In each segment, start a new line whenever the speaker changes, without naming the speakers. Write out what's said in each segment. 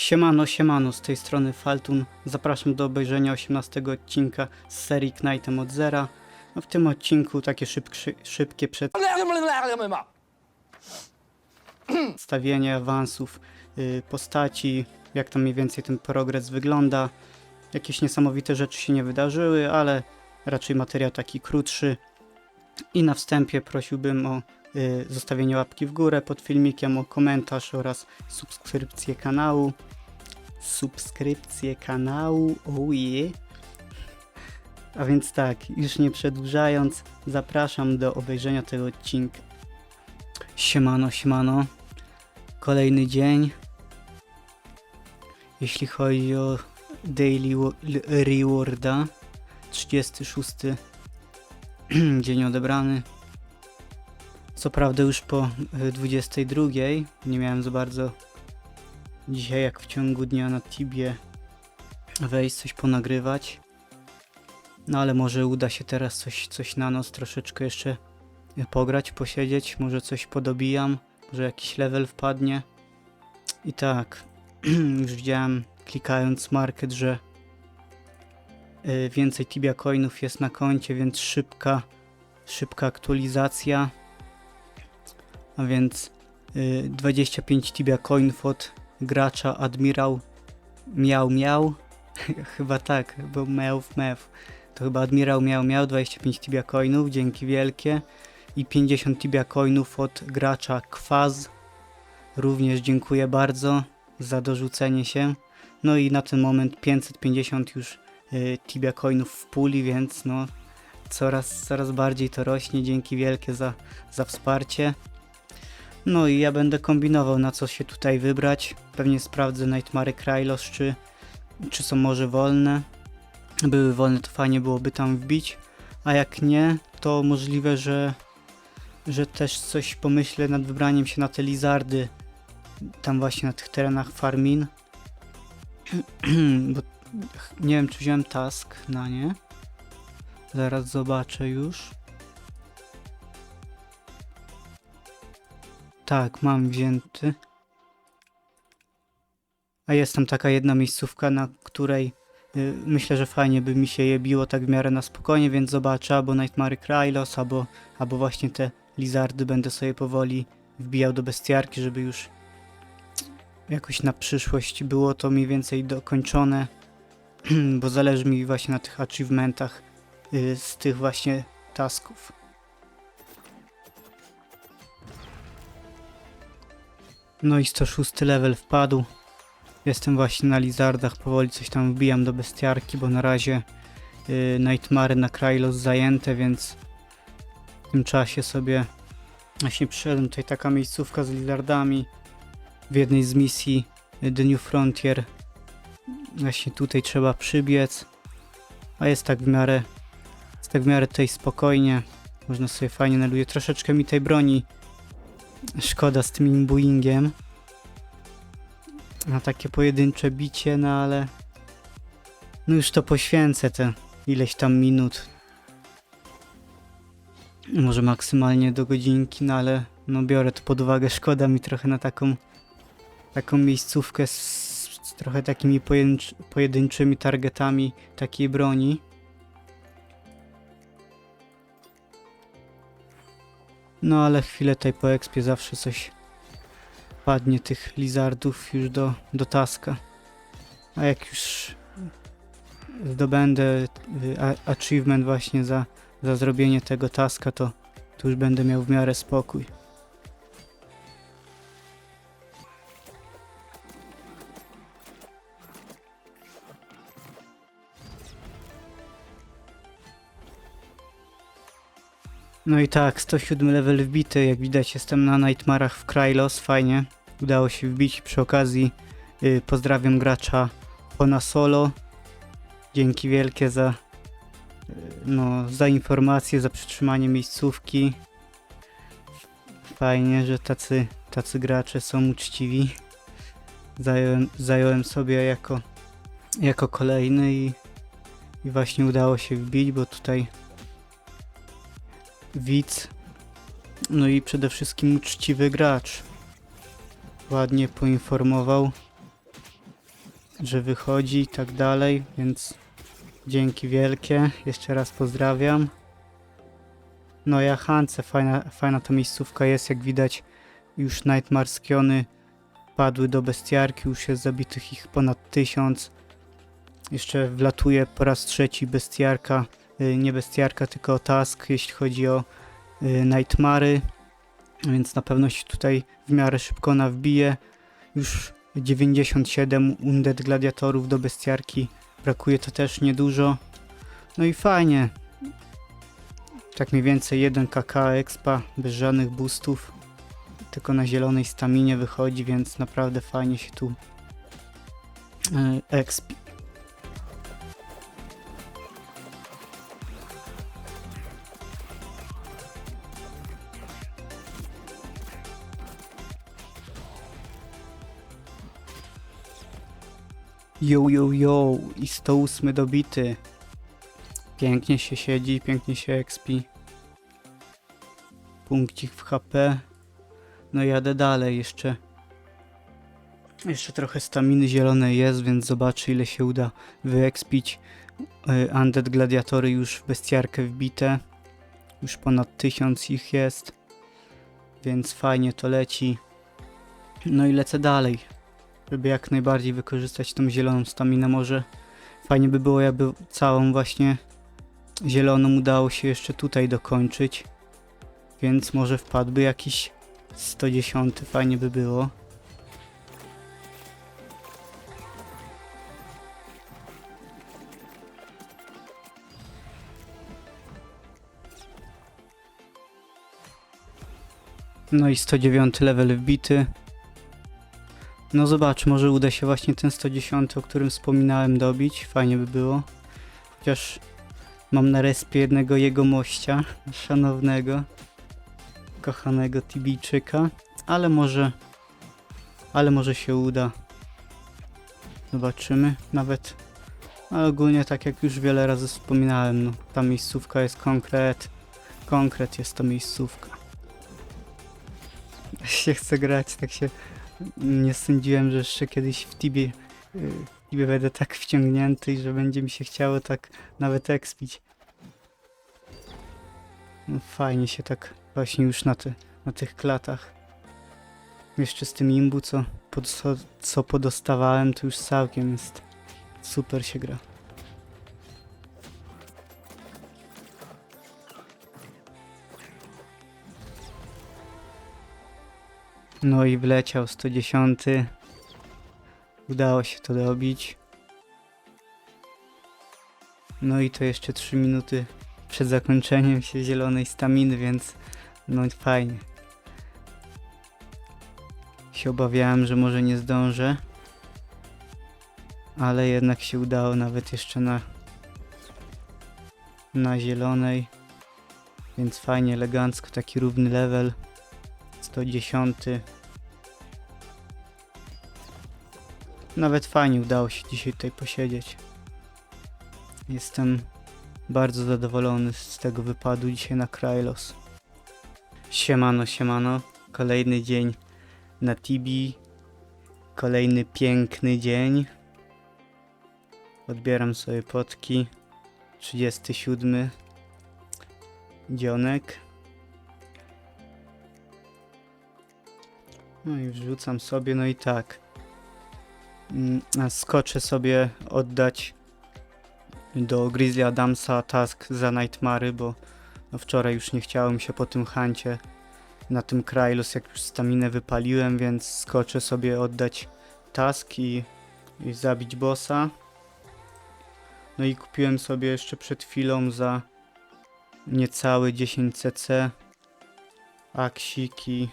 Siemano, siemano, z tej strony Faltun. Zapraszam do obejrzenia 18 odcinka z serii Knightem od Zera. No w tym odcinku takie szyb, szy- szybkie przedstawienie awansów y, postaci, jak tam mniej więcej ten progres wygląda. Jakieś niesamowite rzeczy się nie wydarzyły, ale raczej materiał taki krótszy. I na wstępie prosiłbym o zostawienie łapki w górę pod filmikiem, o komentarz oraz subskrypcję kanału. Subskrypcję kanału, oje. A więc tak, już nie przedłużając, zapraszam do obejrzenia tego odcinka. Siemano, siemano. Kolejny dzień. Jeśli chodzi o Daily Rewarda, 36 dzień odebrany. Co prawda już po y, 22 nie miałem za bardzo dzisiaj jak w ciągu dnia na Tibie wejść, coś ponagrywać. No ale może uda się teraz coś, coś na noc troszeczkę jeszcze y, pograć, posiedzieć, może coś podobijam, może jakiś level wpadnie. I tak, już widziałem klikając market, że y, więcej Tibia coinów jest na koncie, więc szybka, szybka aktualizacja. A więc y, 25 Tibia coinów od gracza Admirał Miał Miał. chyba tak, bo Mew Mew. To chyba Admirał Miał Miał 25 Tibia coinów, dzięki wielkie. I 50 Tibia coinów od gracza Kwaz. Również dziękuję bardzo za dorzucenie się. No i na ten moment 550 już y, Tibia coinów w puli, więc no coraz, coraz bardziej to rośnie. Dzięki wielkie za, za wsparcie. No i ja będę kombinował na co się tutaj wybrać. Pewnie sprawdzę Nightmare Krylos, czy, czy są może wolne. Były wolne, to fajnie byłoby tam wbić. A jak nie, to możliwe, że, że też coś pomyślę nad wybraniem się na te lizardy. Tam właśnie na tych terenach Farmin. Bo nie wiem, czy wziąłem task na nie. Zaraz zobaczę już. Tak, mam wzięty. A jest tam taka jedna miejscówka, na której y, myślę, że fajnie by mi się je biło tak w miarę na spokojnie, więc zobaczę albo Nightmare Krylos, albo, albo właśnie te lizardy będę sobie powoli wbijał do bestiarki, żeby już jakoś na przyszłość było to mniej więcej dokończone, bo zależy mi właśnie na tych achievementach y, z tych właśnie tasków. No i 106 level wpadł. Jestem właśnie na Lizardach, powoli coś tam wbijam do bestiarki, bo na razie yy, na Krylos zajęte, więc w tym czasie sobie właśnie przyszedłem tutaj taka miejscówka z Lizardami w jednej z misji y, The New Frontier. Właśnie tutaj trzeba przybiec, a jest tak w miarę jest tak w miarę tutaj spokojnie. Można sobie fajnie naluje. Troszeczkę mi tej broni Szkoda z tym imbuingiem. Na takie pojedyncze bicie, no ale... No już to poświęcę te ileś tam minut. Może maksymalnie do godzinki, no ale no biorę to pod uwagę. Szkoda mi trochę na taką taką miejscówkę z, z trochę takimi pojedynczy, pojedynczymi targetami takiej broni. No ale chwilę tutaj po expie zawsze coś padnie tych lizardów już do, do taska. A jak już zdobędę y, achievement właśnie za, za zrobienie tego taska, to, to już będę miał w miarę spokój. No i tak, 107 level wbity, jak widać jestem na Nightmarach w Krylos, fajnie. Udało się wbić, przy okazji y, pozdrawiam gracza Pona Solo. Dzięki wielkie za, y, no, za informację, za przytrzymanie miejscówki. Fajnie, że tacy, tacy gracze są uczciwi. Zająłem, zająłem sobie jako, jako kolejny i, i właśnie udało się wbić, bo tutaj widz, no i przede wszystkim uczciwy gracz. Ładnie poinformował, że wychodzi i tak dalej, więc dzięki wielkie. Jeszcze raz pozdrawiam. No ja Hance, fajna, fajna ta miejscówka jest, jak widać już Nightmarskiony padły do bestiarki, już jest zabitych ich ponad tysiąc. Jeszcze wlatuje po raz trzeci bestiarka, nie bestiarka, tylko task, jeśli chodzi o y, Nightmary, więc na pewno się tutaj w miarę szybko nawbije. Już 97 undead gladiatorów do bestiarki, brakuje to też niedużo. No i fajnie, tak mniej więcej 1 kk expa, bez żadnych boostów, tylko na zielonej staminie wychodzi, więc naprawdę fajnie się tu y, expi. Yo, yo, yo, i 108 dobity. Pięknie się siedzi, pięknie się expi. Punkcik w HP. No jadę dalej jeszcze. Jeszcze trochę staminy zielonej jest, więc zobaczę ile się uda wyekspić. Y, Undead gladiatory już w bestiarkę wbite. Już ponad tysiąc ich jest. Więc fajnie to leci. No i lecę dalej żeby jak najbardziej wykorzystać tą zieloną staminę może. Fajnie by było, jakby całą właśnie zieloną udało się jeszcze tutaj dokończyć. Więc może wpadłby jakiś 110, fajnie by było. No i 109 level wbity. No zobacz, może uda się właśnie ten 110, o którym wspominałem, dobić. Fajnie by było. Chociaż mam na respie jednego jego mościa, szanownego, kochanego Tibijczyka, ale może, ale może się uda. Zobaczymy. Nawet, ale ogólnie tak jak już wiele razy wspominałem, no, ta miejscówka jest konkret. Konkret jest to miejscówka. się chce grać, tak się nie sądziłem, że jeszcze kiedyś w Tibie, y, w Tibie będę tak wciągnięty i że będzie mi się chciało tak nawet ekspić. No, fajnie się tak właśnie już na, te, na tych klatach. Jeszcze z tym imbu, co, pod, co, co podostawałem, to już całkiem jest super się gra. No i wleciał 110. Udało się to dobić. No i to jeszcze 3 minuty przed zakończeniem się zielonej staminy, więc no fajnie. Się obawiałem, że może nie zdążę. Ale jednak się udało nawet jeszcze na na zielonej. Więc fajnie, elegancko, taki równy level. 110. Nawet fajnie udało się dzisiaj tutaj posiedzieć. Jestem bardzo zadowolony z tego wypadu dzisiaj na Krylos. Siemano, siemano. Kolejny dzień na Tibi. Kolejny piękny dzień. Odbieram sobie potki. 37. Dzionek. No i wrzucam sobie, no i tak. Mm, Skoczę sobie oddać do Grizzly Adamsa task za Nightmary, bo no wczoraj już nie chciałem się po tym hancie na tym Krylos, jak już staminę wypaliłem, więc skoczę sobie oddać task i, i zabić bossa. No i kupiłem sobie jeszcze przed chwilą za niecałe 10 cc aksiki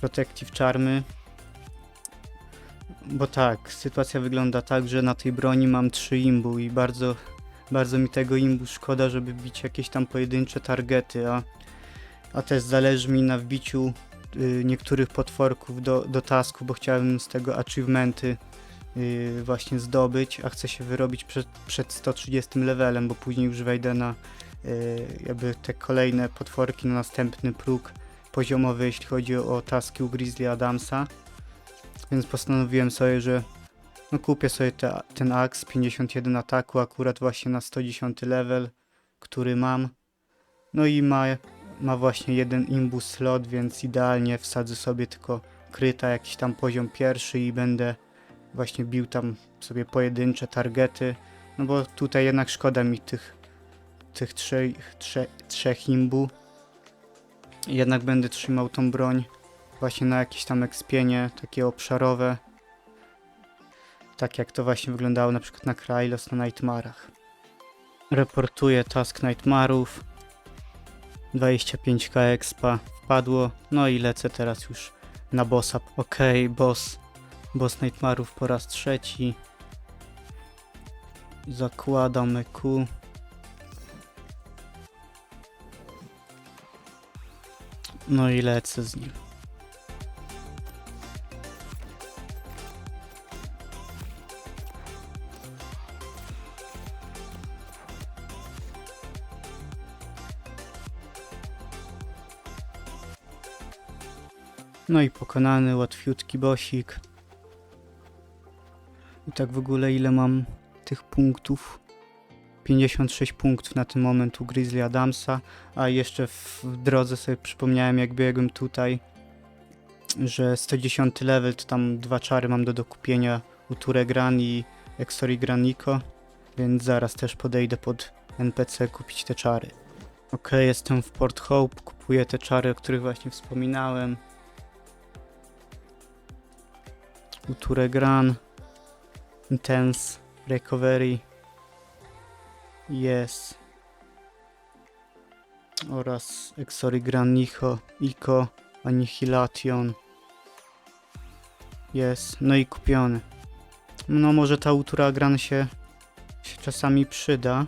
Protective Charmy. Bo tak, sytuacja wygląda tak, że na tej broni mam 3 imbu i bardzo, bardzo mi tego imbu szkoda, żeby bić jakieś tam pojedyncze targety, a, a też zależy mi na wbiciu y, niektórych potworków do, do tasku, bo chciałem z tego achievementy y, właśnie zdobyć, a chcę się wyrobić przed, przed 130 levelem, bo później już wejdę na y, jakby te kolejne potworki na następny próg poziomowy, jeśli chodzi o taski u Grizzly Adamsa. Więc postanowiłem sobie, że No kupię sobie te, ten Axe 51 ataku akurat właśnie na 110 level, który mam. No i ma, ma właśnie jeden imbus slot, więc idealnie wsadzę sobie tylko kryta jakiś tam poziom pierwszy i będę właśnie bił tam sobie pojedyncze targety. No bo tutaj jednak szkoda mi tych, tych trzech, trzech, trzech imbu. Jednak będę trzymał tą broń właśnie na jakieś tam ekspienie takie obszarowe. Tak jak to właśnie wyglądało na przykład na Krylos na Nightmarach. Reportuję task Nightmarów. 25k expa wpadło. No i lecę teraz już na bossa. Okej, boss. Boss Nightmarów po raz trzeci. Zakładam EQ. No i lecę z nim. No i pokonany łatwiutki bosik. I tak w ogóle ile mam tych punktów? 56 punktów na ten moment u Grizzly Adamsa, a jeszcze w drodze sobie przypomniałem jak biegłem tutaj, że 110 level to tam dwa czary mam do dokupienia u Turegran i Exori Graniko, więc zaraz też podejdę pod NPC kupić te czary. Ok, jestem w Port Hope, kupuję te czary, o których właśnie wspominałem. U Turegran, Intense, Recovery, Yes oraz Exori Granicho, Ico, Annihilation. Jest, no i kupiony. No może ta Utura Gran się, się czasami przyda.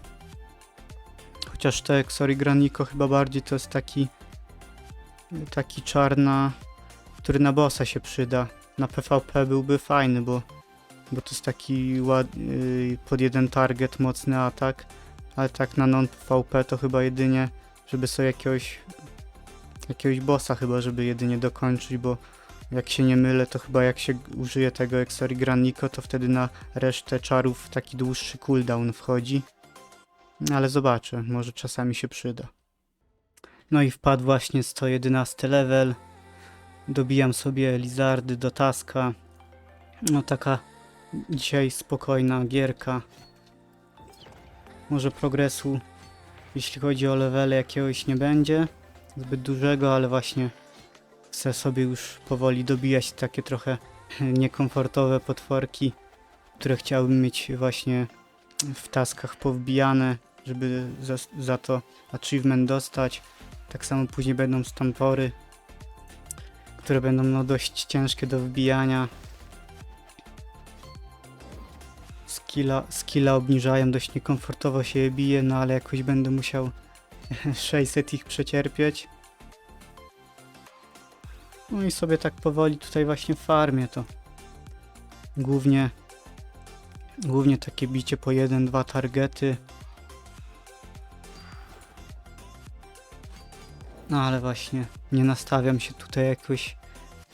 Chociaż te Exori Granico chyba bardziej to jest taki taki czarna, który na bossa się przyda. Na PvP byłby fajny, bo, bo to jest taki ład, yy, pod jeden target mocny atak, ale tak na non-PvP to chyba jedynie, żeby sobie jakiegoś jakiegoś bossa chyba, żeby jedynie dokończyć, bo jak się nie mylę, to chyba jak się użyje tego Exori Graniko, to wtedy na resztę czarów taki dłuższy cooldown wchodzi. Ale zobaczę, może czasami się przyda. No i wpadł właśnie 111 level. Dobijam sobie Lizardy do taska. No taka dzisiaj spokojna gierka. Może progresu, jeśli chodzi o levele jakiegoś nie będzie zbyt dużego, ale właśnie chcę sobie już powoli dobijać takie trochę niekomfortowe potworki, które chciałbym mieć właśnie w taskach powbijane, żeby za, za to achievement dostać. Tak samo później będą stampory, które będą no dość ciężkie do wbijania. Skilla, skilla obniżają, dość niekomfortowo się je bije, no ale jakoś będę musiał 600 ich przecierpieć. No i sobie tak powoli tutaj właśnie farmię to. Głównie głównie takie bicie po jeden, dwa targety. No ale właśnie nie nastawiam się tutaj jakoś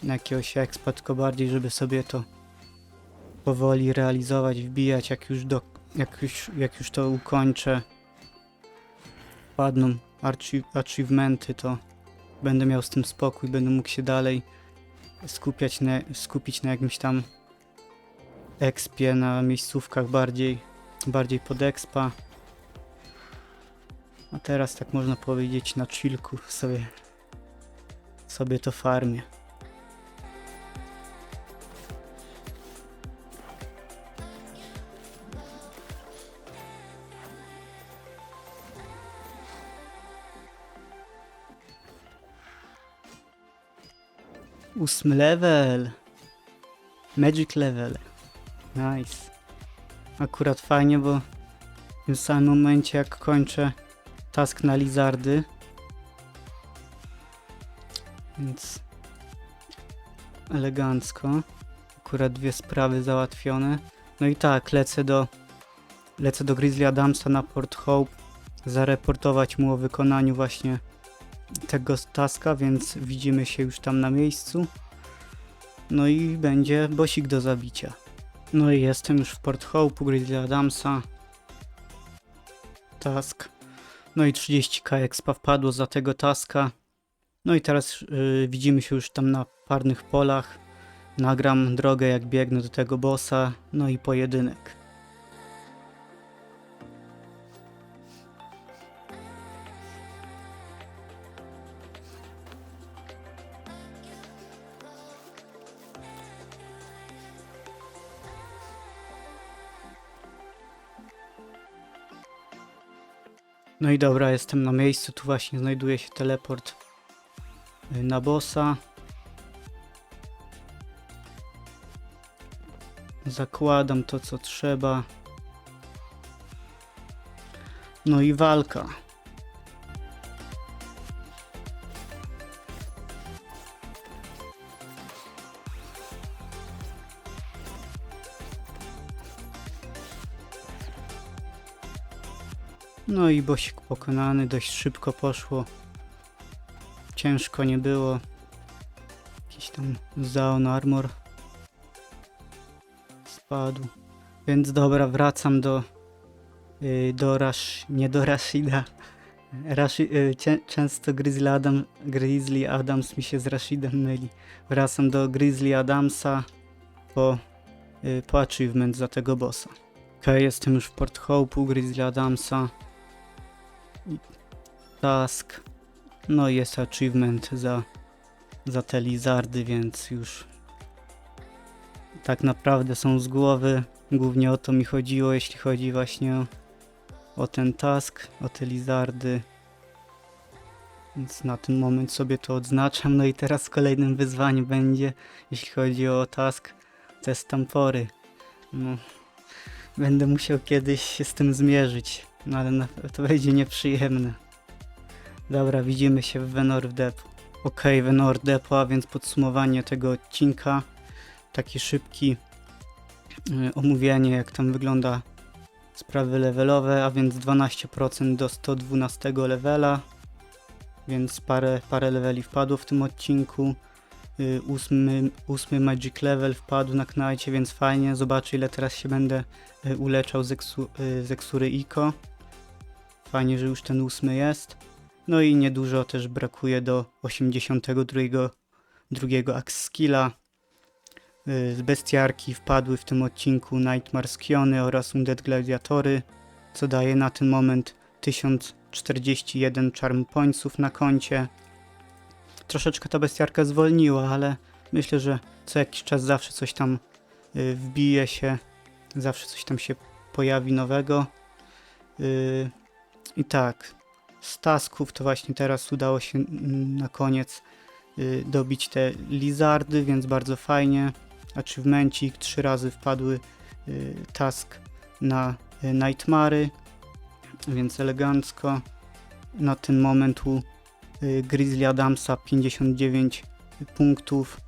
na jakiegoś expa, tylko bardziej, żeby sobie to powoli realizować, wbijać, jak już, do, jak już, jak już to ukończę. Padną archi- achievementy, to będę miał z tym spokój, będę mógł się dalej skupiać na, skupić na jakimś tam expie, na miejscówkach bardziej, bardziej pod expa. A teraz tak można powiedzieć na chillku sobie, sobie to farmię. Ósmy level. Magic level. Nice. Akurat fajnie, bo w tym samym momencie jak kończę task na lizardy. Więc elegancko. Akurat dwie sprawy załatwione. No i tak, lecę do lecę do Grizzly Adamsa na Port Hope zareportować mu o wykonaniu właśnie tego taska, więc widzimy się już tam na miejscu. No i będzie bosik do zabicia. No i jestem już w Port Hope, Grizzly Adamsa. Task. No i 30k expa wpadło za tego taska. No i teraz y, widzimy się już tam na parnych polach. Nagram drogę jak biegnę do tego bossa, no i pojedynek. No i dobra, jestem na miejscu, tu właśnie znajduje się teleport y, na bossa. Zakładam to co trzeba. No i walka. No i bosik pokonany, dość szybko poszło. Ciężko nie było. Jakiś tam Zaon Armor spadł. Więc dobra, wracam do yy, do Rash, nie do Rashida. Rashi, yy, cię, często Grizzly, Adam, Grizzly Adams mi się z Rashidem myli. Wracam do Grizzly Adamsa po, yy, po achievement za tego bossa. Okej, jestem już w Port Hope u Grizzly Adamsa. Task. No i jest achievement za, za te lizardy, więc już tak naprawdę są z głowy. Głównie o to mi chodziło, jeśli chodzi właśnie o, o ten task, o te lizardy. Więc na ten moment sobie to odznaczam. No i teraz kolejnym wyzwaniem będzie, jeśli chodzi o task, test tampory. No, będę musiał kiedyś się z tym zmierzyć, no ale to będzie nieprzyjemne. Dobra, widzimy się w Venor Depot. Okej, Venor Depot, a więc podsumowanie tego odcinka. Taki szybki y, omówienie, jak tam wygląda sprawy levelowe, a więc 12% do 112 levela, więc parę, parę leveli wpadło w tym odcinku. Y, Ósmy, ósmy Magic Level wpadł na knajcie, więc fajnie. Zobaczę ile teraz się będę y, uleczał z, eksu, y, z Iko. Fajnie, że już ten ósmy jest. No i niedużo też brakuje do 82 drugiego Axe Skilla. Y, Z bestiarki wpadły w tym odcinku Nightmare Skiony oraz Undead Gladiatory, co daje na ten moment 1041 Charm Pointsów na koncie. Troszeczkę ta bestiarka zwolniła, ale myślę, że co jakiś czas zawsze coś tam y, wbije się, zawsze coś tam się pojawi nowego. Y, I tak, z tasków to właśnie teraz udało się mm, na koniec y, dobić te lizardy, więc bardzo fajnie achievemencik, trzy razy wpadły y, task na y, Nightmary, więc elegancko. Na ten moment u Grizzly Adamsa 59 punktów.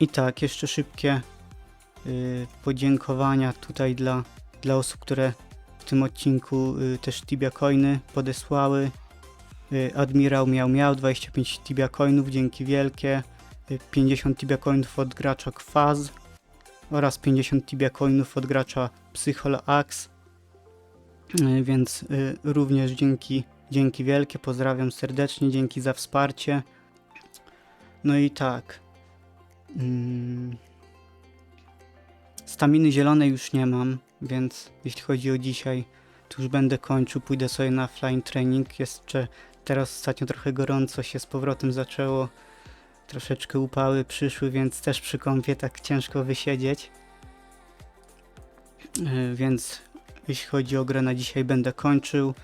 I tak, jeszcze szybkie podziękowania tutaj dla, dla osób, które tym odcinku y, też Tibia Coiny podesłały. Y, Admirał miał miał 25 Tibia Coinów, dzięki wielkie. 50 Tibia Coinów od gracza Kwaz oraz 50 Tibia Coinów od gracza Psychol Axe. Y, Więc y, również dzięki, dzięki wielkie, pozdrawiam serdecznie, dzięki za wsparcie. No i tak. Mm, Staminy zielonej już nie mam, więc jeśli chodzi o dzisiaj, to już będę kończył, pójdę sobie na flying training. Jeszcze teraz ostatnio trochę gorąco się z powrotem zaczęło troszeczkę upały przyszły, więc też przy kąpie tak ciężko wysiedzieć. E, Więc jeśli chodzi o grę na dzisiaj będę kończył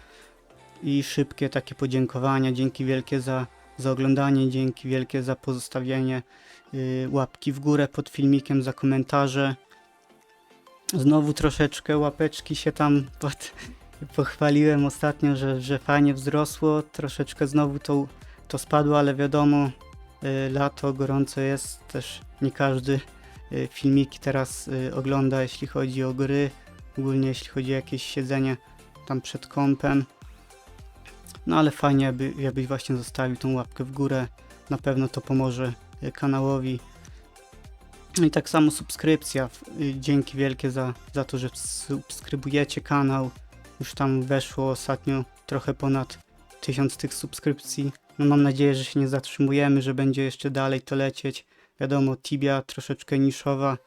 i szybkie takie podziękowania. Dzięki wielkie za, za oglądanie, dzięki wielkie za pozostawienie y, łapki w górę pod filmikiem, za komentarze. Znowu troszeczkę łapeczki się tam pod, pochwaliłem ostatnio, że, że fajnie wzrosło. Troszeczkę znowu to, to spadło, ale wiadomo, y, lato gorąco jest, też nie każdy y, filmiki teraz y, ogląda, jeśli chodzi o gry, ogólnie jeśli chodzi o jakieś siedzenie tam przed kąpem. No ale fajnie, aby, abyś właśnie zostawił tą łapkę w górę. Na pewno to pomoże kanałowi i tak samo subskrypcja. Y, Dzięki wielkie za, za to, że subskrybujecie kanał. Już tam weszło ostatnio trochę ponad tysiąc tych subskrypcji. No mam nadzieję, że się nie zatrzymujemy, że będzie jeszcze dalej to lecieć. Wiadomo, Tibia troszeczkę niszowa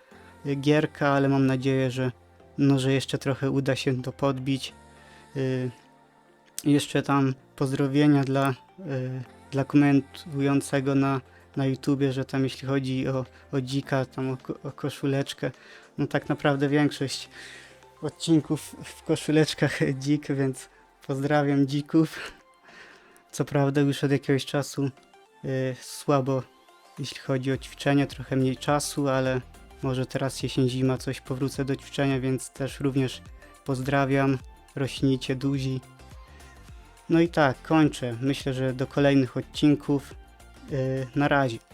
y, gierka, ale mam nadzieję, że, no, że jeszcze trochę uda się to podbić. Y, jeszcze tam pozdrowienia dla, y, dla komentującego na, na YouTubie, że tam jeśli chodzi o, o dzika, tam o, o koszuleczkę, no tak naprawdę większość odcinków w koszuleczkach dzik, więc pozdrawiam dzików. Co prawda już od jakiegoś czasu y, słabo, jeśli chodzi o ćwiczenie, trochę mniej czasu, ale może teraz jesień, zima coś powrócę do ćwiczenia, więc też również pozdrawiam, rośnijcie duzi. No i tak, kończę. Myślę, że do kolejnych odcinków. Na razie.